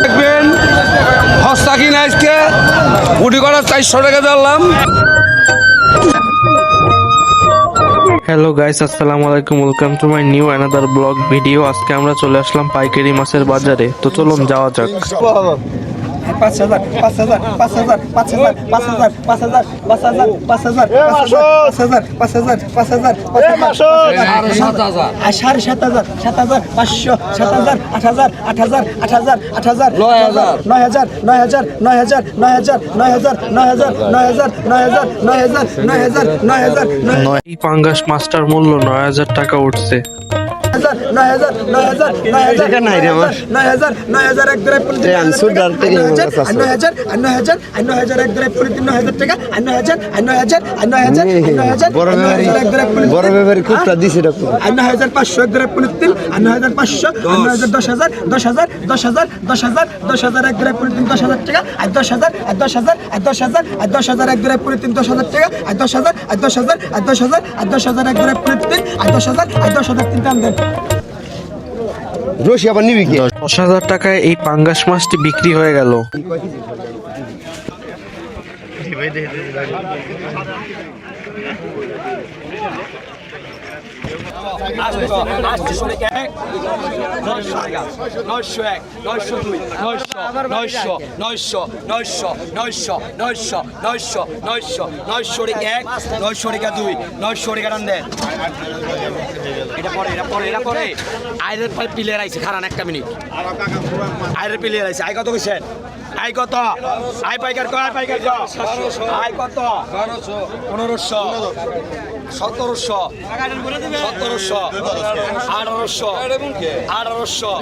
দেখবেন, হস্তা কিনা আজকে গুটি করা চারশো টাকা দিলাম হ্যালো গাইস আসসালামু আলাইকুম welcome to my new another blog video আজকে আমরা চলে আসলাম পাইকারি মাছের বাজারে। তো চলুন যাওয়া যাক। পাঁচ হাজার পাঁচ হাজার পাঁচ হাজার পাঁচ হাজার পাঁচ হাজার পাঁচ হাজার পাঁচ হাজার পাঁচ হাজার পাঁচ হাজার পাঁচ হাজার পাঁচ হাজার পাঁচ হাজার আর সাড়ে সাত হাজার সাত হাজার পাঁচশো সাত হাজার আট হাজার আট হাজার আট হাজার আট হাজার নয় হাজার নয় হাজার নয় হাজার নয় হাজার নয় হাজার নয় হাজার নয় হাজার নয় হাজার নয় হাজার নয় হাজার নয় হাজার নয় হাজার নয় নয় এই পাঙ্গাস মাছটার মূল্য নয় হাজার টাকা উঠছে হাজার নয় হাজার নয় হাজার নয় হাজার নয় হাজার নয় হাজার এক ধরে পলিথিন নয় হাজার আর নয় হাজার আর নয় হাজার আর নয় হাজার এক ধরে পলিথিন নয় হাজার টাকা আর নয় হাজার আর নয় হাজার আর নয় হাজার আর নয় হাজার বড় আর নয় হাজার এক ধরে পলিথিন বড় ব্যাপারী খুবটা দিছে এটা আর নয় হাজার পাঁচশো এক ধরে পলিথিন আর নয় হাজার পাঁচশো আর নয় হাজার দশ হাজার দশ হাজার দশ হাজার দশ হাজার দশ হাজার এক ধরে পলিথিন দশ হাজার টাকা আর দশ হাজার আর দশ হাজার আর দশ হাজার আর দশ হাজার এক ধরে পলিথিন দশ হাজার টাকা আর দশ হাজার আর দশ হাজার আর দশ হাজার আর দশ হাজার এক ধরে পলিথিন আর দশ হাজার আর দশ হাজার তিনটা দেন রশি আবার নিবি কি? দশ হাজার টাকায় এই পাঙ্গাস মাছটি বিক্রি হয়ে গেল। নয়শো এক নয়শো দুই নয়শো নয়শো নয়শো নয়শো নয়শো নয়শো নয়শো নয়শো রেখে এক নয়শো রেখা দুই নয়শো রেখা রান দেন এটা পরে এটা পরে এটা পরে আইরের পাই প্লেয়ার আইছে খারান একটা মিনিট আইরের প্লেয়ার আইছে আই কত কইছেন আই কত আই পাইকার কয় পাইকার আই কত পনেরোশো সতেরোশো সতেরোশো আঠারোশো আঠারোশো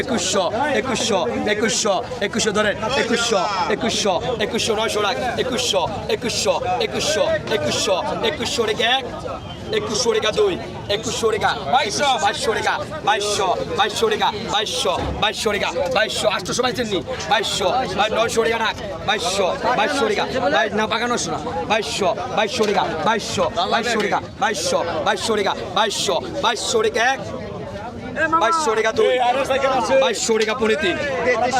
একুশশো একুশশো একুশশো ধরেন একুশশো একুশশো একুশশো নয়শো লাখ একুশশো একুশশো একুশশো একুশশো একুশশো রেখে এক একুশশো রেখা দুই একুশশো রেখা বাইশশো। বাইশশো রেখা বাইশশো বাইশশো রেখা বাইশশো বাইশশো রেখা বাইশশো আটশো বাইশের নি বাইশশো বাই- নয়শো রেখা না বাইশশো বাইশশো রেখা বাই- না বাগানোশো না বাইশশো বাইশশো রেখা বাইশশো বাইশশো রেখা বাইশশো বাইশশো রেখা বাইশশো বাইশশো রেখা এক বাইশশো রেখা দুই। বাইশশো রেখা পুনে তিন।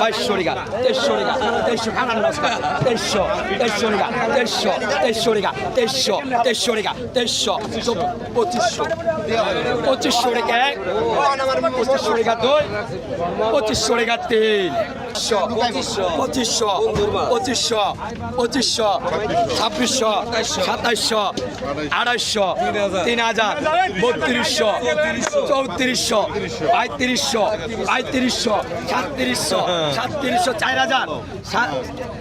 বাইশশো রেখা তেইশশো রেখা তেইশশো নমস্কার। তেইশশো তেইশশো রেখা তেইশশো তেইশশো রেখা তেইশশো তেইশশো রেখা তেইশশো পঁচিশশো পঁচিশশো রেখা এক পঁচিশশো রেখা দুই তিন। পঁচিশশো পঁচিশশো। পঁচিশশো পঁচিশশো ছাব্বিশশো, সাতাইশশো, আড়াইশো তিন হাজার বত্রিশশো, চৌত্রিশশো, পঁয়ত্রিশশো পঁয়ত্রিশশো, সাতত্রিশশো সাতত্রিশশো চার হাজার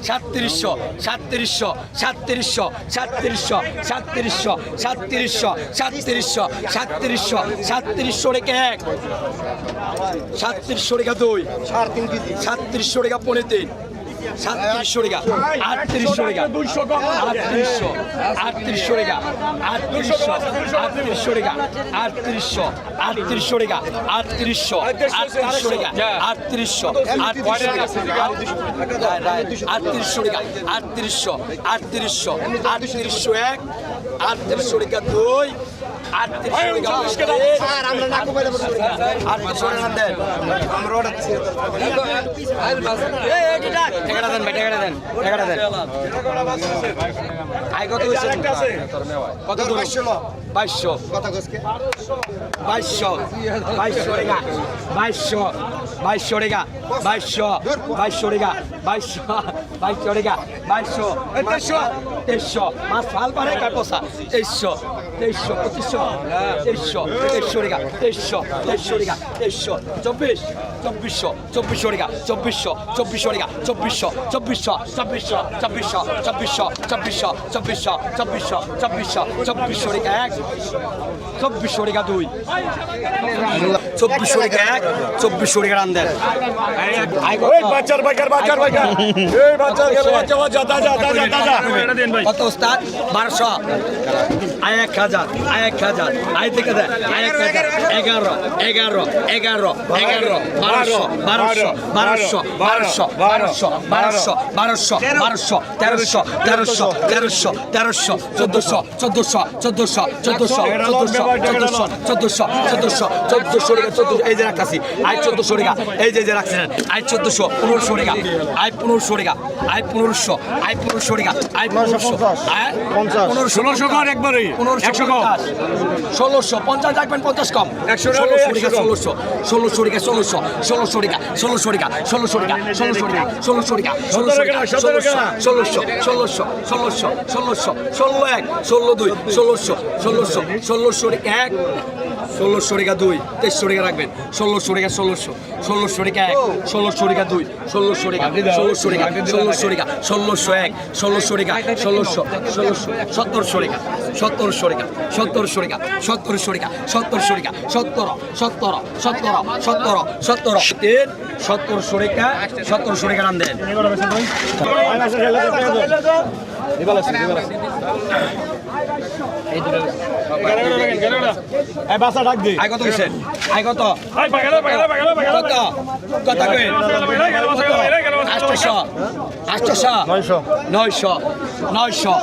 সাতত্রিশশো সাতত্রিশশো সাতত্রিশশো সাতত্রিশশো সাতত্রিশশো সাতত্রিশশো সাতত্রিশশো সাতত্রিশশো সাতত্রিশশো রেখে এক, সাতত্রিশশো রেখা দুই それがポネティ সাতত্রিশশো রেখা আটত্রিশশো রেখা আটত্রিশশো আটত্রিশশো রেখা আটত্রিশশো আটত্রিশশো রেখা আটত্রিশশো আটত্রিশশো রেখা আটত্রিশশো আটত্রিশশো রেখা আটত্রিশশো আটত্রিশশো রেখা আটত্রিশশো আটত্রিশশো আটত্রিশশো এক আটত্রিশশো রেখা দুই আটত্রিশশো টাকাটা দেন ভাই টাকাটা দেন টাকাটা দেন। আই কত হয়েছে কত দূর? বাইশশো বাইশশো। বাইশশো। বাইশশো। বাইশশো রেগা, বাইশশো বাইশশো রেগা, বাইশশো বাইশশো রেগা, বাইশশো তেইশশো তেইশশো, মাছ ফাল পারে কার পোসা তেইশশো তেইশশো, পঁচিশশো, তেইশশো তেইশশো রেগা, তেইশশো তেইশশো রেগা, তেইশশো, চব্বিশ, চব্বিশশো চব্বিশশো রেগা, চব্বিশশো চব্বিশশো রেগা, চব্বিশশো চব্বিশশো চব্বিশশো চব্বিশশো চব্বিশশো চব্বিশশো চব্বিশশো চব্বিশশো চব্বিশশো চব্বিশশো রেগা এক, চব্বিশশো রেগা দুই। চব্বিশশো রেগা এক চব্বিশশো রেগা রান দেন। কত ওস্তাদ? বারোশো। আয় এক হাজার আয় এক হাজার। আয় থেকে দেয় আয় এক হাজার। এগারো এগারো এগারো এগারো বারোশো বারোশো বারোশো বারোশো বারোশো বারোশো বারোশো বারোশো তেরোশো তেরোশো তেরোশো তেরোশো চোদ্দশো চোদ্দশো চোদ্দশো চোদ্দশো চোদ্দশো চোদ্দশো চোদ্দশো চোদ্দশো চোদ্দশো রেখা চোদ্দশো এই যে রাখতেছি। আয় চোদ্দশো রেখা এই যে যে রাখছেন আয় চোদ্দশো পনেরোশো রেখা আয় পনেরোশো রেখা আয় পনেরোশো আয় পনেরোশো রেখা আয় পনেরোশো। ষোলোশো কর একবারে। পনেরোশো ষোলোশো পঞ্চাশ রাখবেন পঞ্চাশ কম। ষোলোশো রেখা। ষোলোশো। ষোলোশো রেখা ষোলোশো। ষোলোশো রেখা ষোলোশো রেখা ষোলোশো রেখা ষোলোশো রেখা ষোলোশো রেখা ষোলোশো রেখা ষোলোশো ষোলোশো ষোলোশো ষোলোশো ষোলো এক ষোলো দুই ষোলোশো ষোলোশো ষোলোশো এক ষোলোশো রেখা দুই তেইশশো রেখা রাখবেন। ষোলোশো রেখা ষোলোশো ষোলোশো রেখা এক ষোলোশো রেখা দুই ষোলোশো রেখা ষোলোশো রেখা ষোলোশো রেখা ষোলোশো এক ষোলোশো রেখা ষোলোশো ষোলোশো সত্তরশো রেখা সত্তরশো রেখা সত্তরশো রেখা সত্তরশো রেখা সত্তরশো রেখা সত্তর সত্তর সত্তর সত্তর সত্তর তিন সত্তরশো রেখা সত্তরশো রেখা নাম দেন। এই বাচ্চা ডাক দি। আয় কত কিসের? আয় কত? এই পাগলা পাগলা পাগলা পাগলা কত? কত কই? আটশো আটশো নয়শো নয়শো নয়শো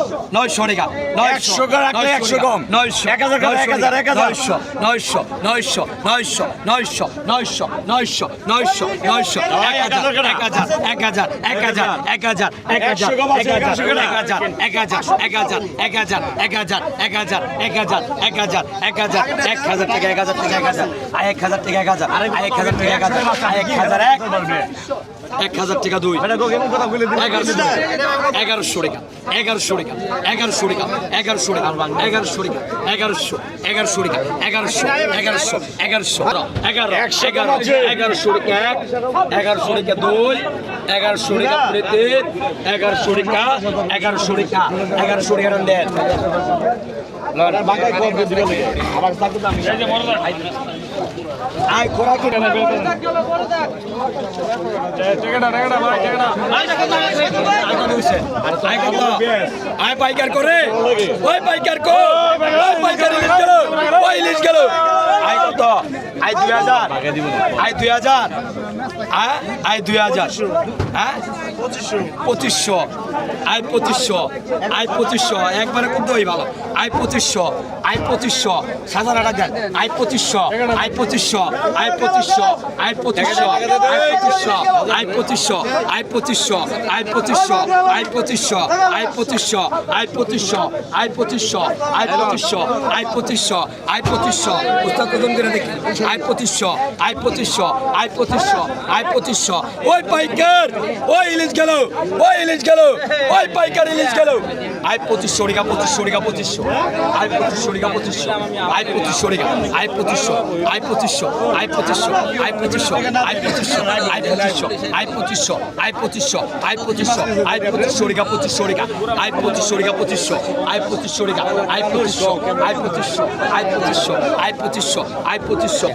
একশো করে রাখলে একশো কম। নয়শো এক হাজার। নয়শো নয়শো নয়শো নয়শো নয়শো নয়শো নয়শো নয়শো নয়শো এক হাজার এক হাজার এক হাজার এক হাজার এক হাজার এক হাজার এক হাজার। এক হাজার এক হাজার এক হাজার এক হাজার এক হাজার এক হাজার এক হাজার এক হাজার টাকা এক হাজার টাকা এক হাজার এক হাজার টাকা এক হাজার এক হাজার টাকা এক হাজার এক হাজার এক এক হাজার টাকা দুই এগারোশো টাকা এগারোশো টাকা এগারোশো টাকা এগারোশো টাকা এগারোশো টাকা এগারোশো এগারোশো টাকা এগারোশো এগারোশো এগারোশো এগারো এগারো এগারোশো টাকা এক এগারোশো টাকা দুই এগারোশো টাকা পুরে তিন এগারোশো টাকা এগারোশো টাকা এগারোশো টাকা দেন আয় পাইকার করে ওই পাইকার কো ওই পাইকার ইলিশ গেল ওই ইলিশ গেল আয় কত আয় দুই হাজার আয় দুই হাজার আয় দুই হাজার হ্যাঁ পঁচিশশো আয় পঁচিশশো আয় পঁচিশশো একবারে খুব দই ভালো আয় পঁচিশশো আয় পঁচিশশো আট হাজার আয় পঁচিশশো আয় পঁচিশশো আয় পঁচিশশো আয় পঁচিশশো আয় পঁচিশশো আয় পঁচিশশো আয় পঁচিশশো আয় পঁচিশশো আয় পঁচিশশো আয় পঁচিশশো আয় পঁচিশশো আয় পঁচিশশো আয় পঁচিশশো আয় পঁচিশশো উস্তাদ কদম করে দেখি আয় পঁচিশশো আয় পঁচিশশো আয় পঁচিশশো আয় পঁচিশশো ওই পাইকার ওই ইলিশ গেল ওই ইলিশ গেল ওই পাইকার ইলিশ গেল। আয় পঁচিশশো রিকা পঁচিশশো রিকা পঁচিশশো আয় পঁচিশশো রিকা পঁচিশশো আয় পঁচিশশো রিকা আয় পঁচিশশো আয় পঁচিশশো আয় পঁচিশশো আয় পঁচিশশো আয় পঁচিশশো আয় পঁচিশশো আয় পঁচিশশো আয় পঁচিশশো আয় পঁচিশশো আয় পঁচিশশো রিকা পঁচিশশো রিকা আয় পঁচিশশো রিকা পঁচিশশো আয় পঁচিশশো রিকা আয় পঁচিশশো আয় পঁচিশশো আয় পঁচিশশো আয় পঁচিশশো আয় পঁচিশশো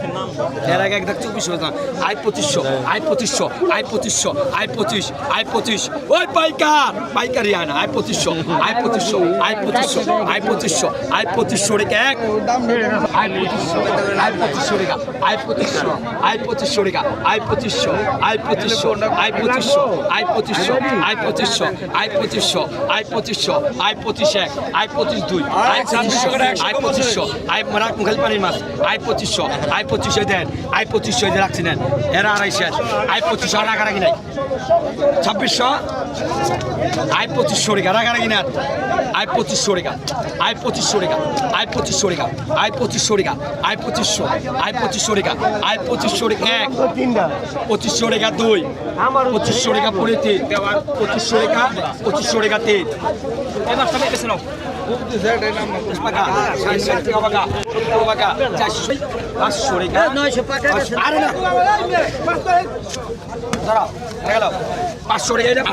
এর আগে একদম চব্বিশ হতো আয় পঁচিশশো আয় পঁচিশশো আয় পঁচিশশো আয় পঁচিশ আয় পঁচিশ ওই পাইকার পাইকারি আয় না আয় পঁচিশশো আয় পঁচিশশো আয় পঁচিশশো আয় পঁচিশশো আয় পঁচিশশো রেখে এক আয় পঁচিশশো আয় পঁচিশশো রেখা আয় পঁচিশশো আয় পঁচিশশো রেখা আয় পঁচিশশো আয় পঁচিশশো আয় পঁচিশশো আয় পঁচিশশো আয় পঁচিশশো আয় পঁচিশশো আয় পঁচিশশো আয় পঁচিশ এক আয় পঁচিশ দুই আয় পঁচিশশো আয় পঁচিশশো আয় রাখ মুখাল পানির মাছ আয় পঁচিশশো আয় পঁচিশশো দেন আয় পঁচিশশো দিয়ে রাখছি নেন এরা আড়াই শেষ আয় পঁচিশশো আর রাখারাখি নাই ছাব্বিশশো আয় পঁচিশশো রেখা রাখারাখি না আয় পঁচিশশো রেগা আয় পঁচিশশো রেগা আয় পঁচিশশো রেগা আয় পঁচিশশো রেগা আয় পঁচিশশো। আয় পঁচিশশো রেগা আয় পঁচিশশো সরে এক। পঁচিশশো রেগা দুই। পঁচিশশো রেখা পড়ে তিন পঁচিশশো রেখা পঁচিশশো পঁচিশ তিন। সাড়ে সাত টাকা টাকা পাঁচশো পাঁচশো টাকা এটা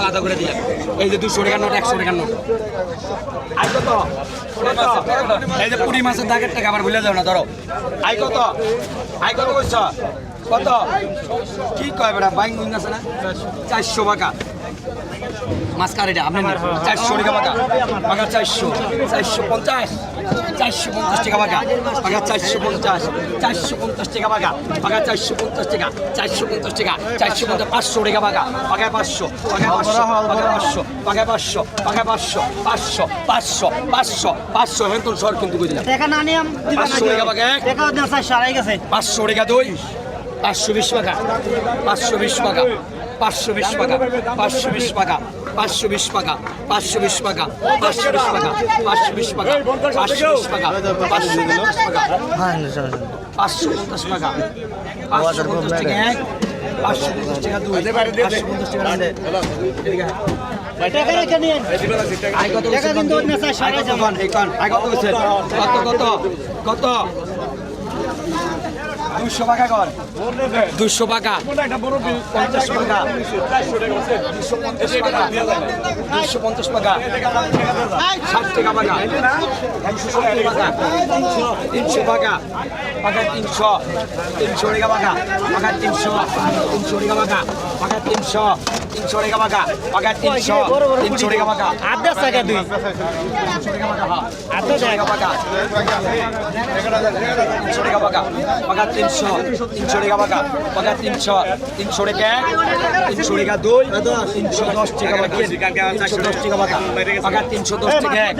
আলাদা করে দিলাম এই যে দুশো টাকার নোট একশো টাকার নোট এই যে পুরি মাছের দাগের টাকা আবার ভুলে যাও না, ধরো। আই কত? আই কত কইছ? কত? কি কয় বেটা? বাইং আছে না? চারশো টাকা। মাছ কারিটা আপনি। চারশো টাকা বাগা বাগা চারশো চারশো পঞ্চাশ চারশো পঞ্চাশ টাকা বাগা বাগা চারশো পঞ্চাশ চারশো পঞ্চাশ টাকা বাগা বাগা চারশো পঞ্চাশ টাকা চারশো পঞ্চাশ টাকা চারশো পঞ্চাশ পাঁচশো টাকা বাগা বাগায় পাঁচশো বাগায় পাঁচশো বাগায় পাঁচশো বাগায় পাঁচশো বাগায় পাঁচশো পাঁচশো পাঁচশো পাঁচশো পাঁচশো। এখন তোর সর কিন্তু বুঝলাম পাঁচশো টাকা গেছে। পাঁচশো টাকা দুই। পাঁচশো বিশ টাকা পাঁচশো বিশ টাকা পাঁচশো বিশ টাকা পাঁচশো বিশ টাকা পাঁচশো বিশ টাকা পাঁচশো বিশ টাকা পাঁচশো বিশ টাকা পাঁচশো বিশ টাকা পাঁচশো বিশ টাকা পাঁচশো পঞ্চাশ টাকা পাঁচশো পঞ্চাশ টাকা পাঁচশো পঞ্চাশ টাকা এক পাঁচশো পঞ্চাশ টাকা দুই পাঁচশো পঞ্চাশ টাকা কত কত কত দুশো টাকা কর। দুশো টাকা পঞ্চাশ টাকা দুশো পঞ্চাশ টাকা দুশো পঞ্চাশ টাকা ষাট টাকা টাকা একশো সত্তর টাকা তিনশো টাকা টাকা তিনশো। তিনশো টাকা টাকা টাকা তিনশো। তিনশো টাকা টাকা টাকা তিনশো। তিনশো টাকা টাকা টাকা তিনশো তিনশো টাকা টাকা আদার টাকা দুই। তিনশো টাকা টাকা হ্যাঁ তিনশো টাকা টাকা। তিনশো টাকা টাকা টাকা তিনশো তিনশো টাকা টাকা টাকা তিনশো তিনশো টাকা তিনশো টাকা দুই তিনশো দশ টাকা টাকা তিনশো দশ টাকা টাকা টাকা তিনশো দশ টাকা এক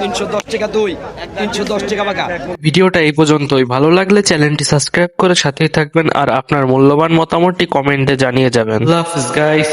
তিনশো দশ টাকা দুই তিনশো দশ টাকা টাকা ভিডিওটা এই পর্যন্তই। ভালো লাগলে চ্যানেলটি সাবস্ক্রাইব করে সাথেই থাকবেন আর আপনার মূল্যবান মতামতটি কমেন্টে জানিয়ে যাবেন। Love guys